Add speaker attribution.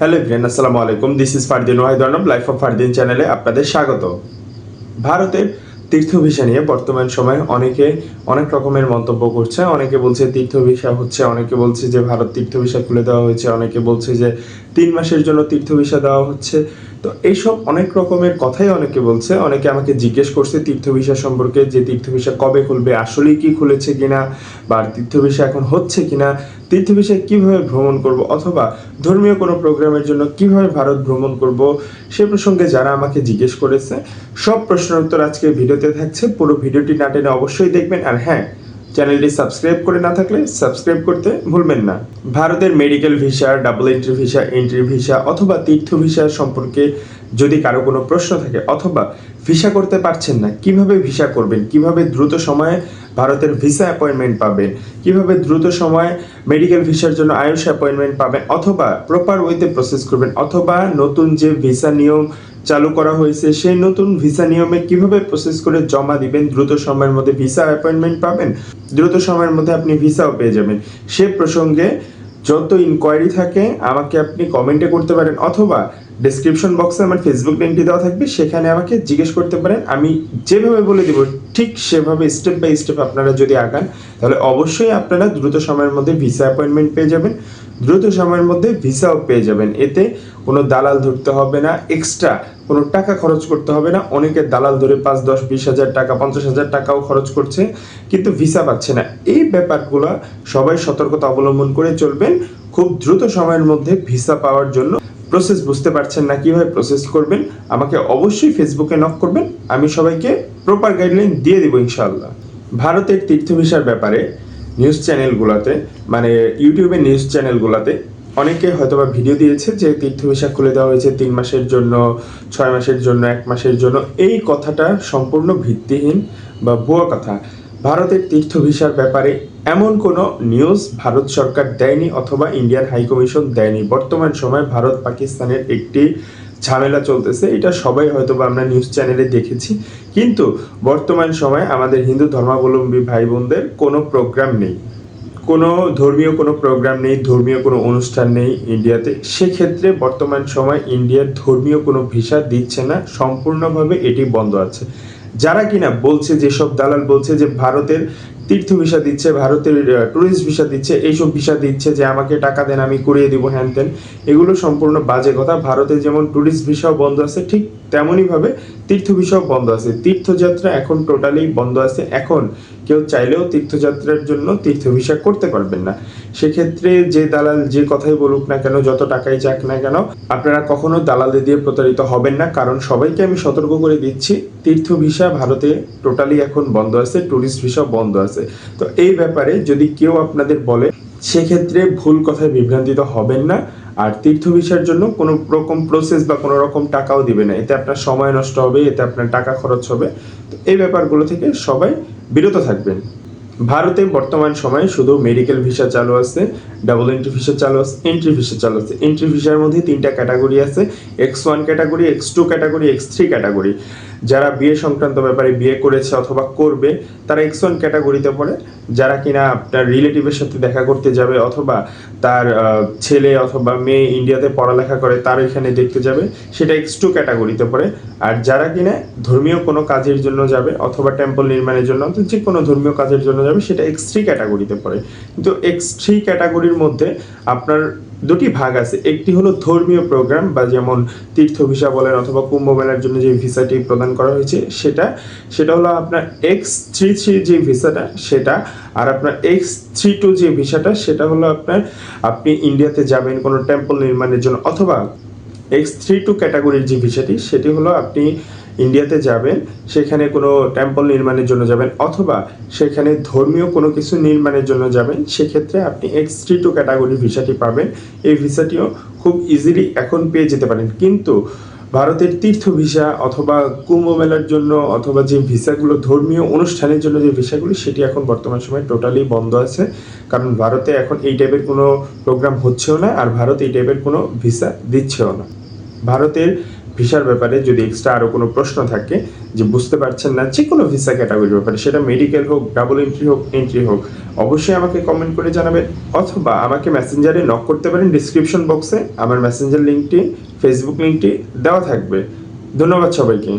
Speaker 1: Hello friend আসসালামু আলাইকুম। This is Fardin Wahid Arnab life of Fardin চ্যানেলে আপনাদের স্বাগত। ভারতের তীর্থ ভিসা নিয়ে বর্তমান সময়ে অনেকে অনেক রকমের মন্তব্য করছে। অনেকে বলছে তীর্থ ভিসা হচ্ছে, অনেকে বলছে যে ভারত তীর্থ ভিসা খুলে দেওয়া হয়েছে, অনেকে বলছে যে তিন মাসের জন্য তীর্থ ভিসা দেওয়া হচ্ছে। তো এইসব অনেক রকমের কথাই অনেকে বলছে। অনেকে আমাকে জিজ্ঞেস করছে তীর্থ ভিসা সম্পর্কে যে তীর্থ ভিসা কবে খুলবে আসলেই কি খুলেছে কিনা বা তীর্থ ভিসা এখন হচ্ছে কিনা তীর্থ ভিসায় কীভাবে ভ্রমণ করব অথবা ধর্মীয় কোনো প্রোগ্রামের জন্য কীভাবে ভারত ভ্রমণ করব সে প্রসঙ্গে যারা আমাকে জিজ্ঞেস করেছে, সব প্রশ্নের উত্তর আজকে ভিডিওতে থাকছে। পুরো ভিডিওটি না টেনে অবশ্যই দেখবেন। আর হ্যাঁ চ্যানেলটি সাবস্ক্রাইব করে না থাকলে সাবস্ক্রাইব করতে ভুলবেন না। ভারতের medical visa double entry visa entry visa অথবা তীর্থ ভিসা সম্পর্কে যদি কারও কোনো প্রশ্ন থাকে অথবা ভিসা করতে পারছেন না, কীভাবে ভিসা করবেন, কীভাবে দ্রুত সময়ে ভারতের ভিসা অ্যাপয়েন্টমেন্ট পাবেন কীভাবে দ্রুত সময়ে মেডিকেল ভিসার জন্য আয়ুষ অ্যাপয়েন্টমেন্ট পাবেন অথবা প্রপার ওয়েতে প্রসেস করবেন অথবা নতুন যে ভিসা নিয়ম চালু করা হয়েছে, সেই নতুন ভিসা নিয়মে কীভাবে প্রসেস করে জমা দিবেন? দ্রুত সময়ের মধ্যে ভিসা অ্যাপয়েন্টমেন্ট পাবেন? দ্রুত সময়ের মধ্যে আপনি ভিসাও পেয়ে যাবেন। সে প্রসঙ্গে যত ইনকোয়ারি থাকে, আমাকে আপনি কমেন্টে করতে পারেন অথবা ডেসক্রিপশন বক্সে আমার ফেসবুক লিঙ্কটি দেওয়া থাকবে, সেখানে আমাকে জিজ্ঞেস করতে পারেন। আমি যেভাবে বলে দিব ঠিক সেভাবে স্টেপ বাই স্টেপ আপনারা যদি আগান, তাহলে অবশ্যই আপনারা দ্রুত সময়ের মধ্যে ভিসা অ্যাপয়েন্টমেন্ট পেয়ে যাবেন। দ্রুত সময়ের মধ্যে ভিসাও পেয়ে যাবেন। এতে কোনো দালাল ধরতে হবে না এক্সট্রা কোনো টাকা খরচ করতে হবে না। অনেকে দালাল ধরে পাঁচ, দশ, বিশ হাজার টাকা, পঞ্চাশ হাজার টাকাও খরচ করছে, কিন্তু ভিসা পাচ্ছে না। এই ব্যাপারগুলো সবাই সতর্কতা অবলম্বন করে চলবেন। খুব দ্রুত সময়ের মধ্যে ভিসা পাওয়ার জন্য প্রসেস বুঝতে পারছেন না কীভাবে প্রসেস করবেন, আমাকে অবশ্যই ফেসবুকে নক করবেন, আমি সবাইকে প্রপার গাইডলাইন দিয়ে দেবো ইনশাআল্লাহ। ভারতের তীর্থ ভিসার ব্যাপারে নিউজ চ্যানেলগুলোতে মানে ইউটিউবের নিউজ চ্যানেলগুলোতে অনেকে হয়তোবা ভিডিও দিয়েছে যে তীর্থ ভিসা খুলে দেওয়া হয়েছে তিন মাসের জন্য, ছয় মাসের জন্য, এক মাসের জন্য। এই কথাটা সম্পূর্ণ ভিত্তিহীন বা ভুয়া কথা। ভারতের তীর্থ ভিসার ব্যাপারে এমন কোনো নিউজ ভারত সরকার দেয়নি অথবা ইন্ডিয়ান হাই কমিশন দেয়নি। বর্তমান সময় ভারত পাকিস্তানের একটি ঝামেলা চলতেছে। এটা সবাই হয়তো বা আমরা নিউজ চ্যানেলে দেখেছি। কিন্তু বর্তমান সময়ে আমাদের হিন্দু ধর্মাবলম্বী ভাই বোনদের কোনো প্রোগ্রাম নেই। কোনো ধর্মীয় কোনো প্রোগ্রাম নেই, ধর্মীয় কোনো অনুষ্ঠান নেই ইন্ডিয়াতে সেক্ষেত্রে বর্তমান সময় ইন্ডিয়ার ধর্মীয় কোনো ভিসা দিচ্ছে না। সম্পূর্ণভাবে এটি বন্ধ আছে। যারা কিনা বলছে, যেসব দালাল বলছে যে ভারতের তীর্থ ভিসা দিচ্ছে, ভারতের ট্যুরিস্ট ভিসা দিচ্ছে, এইসব ভিসা দিচ্ছে যে আমাকে টাকা দেন, আমি করিয়ে দিব হ্যান ত্যান। এগুলো সম্পূর্ণ বাজে কথা। ভারতে যেমন ট্যুরিস্ট ভিসাও বন্ধ আছে, ঠিক তেমনইভাবে তীর্থ ভিসাও বন্ধ আছে। তীর্থযাত্রা এখন টোটালি বন্ধ আছে। এখন কেউ চাইলেও তীর্থযাত্রার জন্য তীর্থ ভিসা করতে পারবেন না। সেক্ষেত্রে যে দালাল যে কথাই বলুক না কেন, যত টাকাই যাক না কেন, আপনারা কখনো দালালদের দিয়ে প্রতারিত হবেন না। কারণ সবাইকে আমি সতর্ক করে দিচ্ছি তীর্থ ভিসা ভারতে টোটালি এখন বন্ধ আছে ট্যুরিস্ট ভিসাও বন্ধ আছে। তো এই ব্যাপারে যদি কেউ আপনাদের বলে, সেক্ষেত্রে ভুল কথায় বিভ্রান্তিত হবেন না। আর তীর্থ ভিসার জন্য কোনো রকম প্রসেস বা কোনো রকম টাকাও দিবে না। এতে আপনার সময় নষ্ট হবে, এতে আপনার টাকা খরচ হবে। তো এই ব্যাপারগুলো থেকে সবাই বিরত থাকবেন। ভারতে বর্তমান সময়ে শুধু মেডিকেল ভিসা চালু আছে ডাবল এন্ট্রি ভিসা চালু আছে এন্ট্রি ভিসা চালু আছে। এন্ট্রি ভিসার মধ্যে তিনটা ক্যাটাগরি আছে X one category X two category X three category যারা বিয়ে সংক্রান্ত ব্যাপারে বিয়ে করেছে অথবা করবে, তারা এক্স ওয়ান ক্যাটাগরিতে পড়ে। যারা কিনা আপনার রিলেটিভের সাথে দেখা করতে যাবে অথবা তার ছেলে অথবা মেয়ে ইন্ডিয়াতে পড়ালেখা করে, তার এখানে দেখতে যাবে, সেটা এক্স টু ক্যাটাগরিতে পড়ে। আর যারা কিনা ধর্মীয় কোনো কাজের জন্য যাবে অথবা টেম্পল নির্মাণের জন্য যে কোনো ধর্মীয় কাজের জন্য যাবে, সেটা এক্স থ্রি ক্যাটাগরিতে পড়ে। কিন্তু এক্স থ্রি ক্যাটাগরির মধ্যে আপনার দুটি ভাগ আছে। একটি হলো ধর্মীয় প্রোগ্রাম বা যেমন তীর্থ ভিসা বলেন অথবা কুম্ভ মেলার জন্য যে ভিসাটি প্রদান করা হয়েছে, সেটা সেটা হলো আপনার এক্স থ্রি থ্রি যে ভিসাটা, সেটা, আর আপনার এক্স থ্রি টু যে ভিসাটা, সেটা হলো আপনার, আপনি ইন্ডিয়াতে যাবেন কোনো টেম্পল নির্মাণের জন্য অথবা এক্স থ্রি টু ক্যাটাগরির যে ভিসাটি সেটি হলো আপনি ইন্ডিয়াতে যাবেন, সেখানে কোনো টেম্পল নির্মাণের জন্য যাবেন, অথবা সেখানে ধর্মীয় কোনো কিছু নির্মাণের জন্য যাবেন, সেক্ষেত্রে আপনি এক্স থ্রি টু ক্যাটাগরির ভিসাটি পাবেন। এই ভিসাটিও খুব ইজিলি এখন পেয়ে যেতে পারেন। কিন্তু ভারতের তীর্থ ভিসা অথবা কুম্ভ মেলার জন্য অথবা যে ভিসাগুলো ধর্মীয় অনুষ্ঠানের জন্য যে ভিসাগুলি, সেটি এখন বর্তমান সময়ে টোটালি বন্ধ আছে। কারণ ভারতে এখন এই টাইপের কোনো প্রোগ্রাম হচ্ছেও না, আর ভারত এই টাইপের কোনো ভিসা দিচ্ছেও না। ভারতের ভিসার ব্যাপারে যদি এক্সট্রা আরও কোনো প্রশ্ন থাকে যে বুঝতে পারছেন না যে কোনো ভিসা ক্যাটাগরির ব্যাপারে, সেটা মেডিকেল হোক ডাবল এন্ট্রি হোক এন্ট্রি হোক, অবশ্যই আমাকে কমেন্ট করে জানাবেন অথবা আমাকে মেসেঞ্জারে নক করতে পারেন ডিসক্রিপশন বক্সে আমার মেসেঞ্জার লিঙ্কটি ফেসবুক লিঙ্কটি দেওয়া থাকবে। ধন্যবাদ সবাইকে।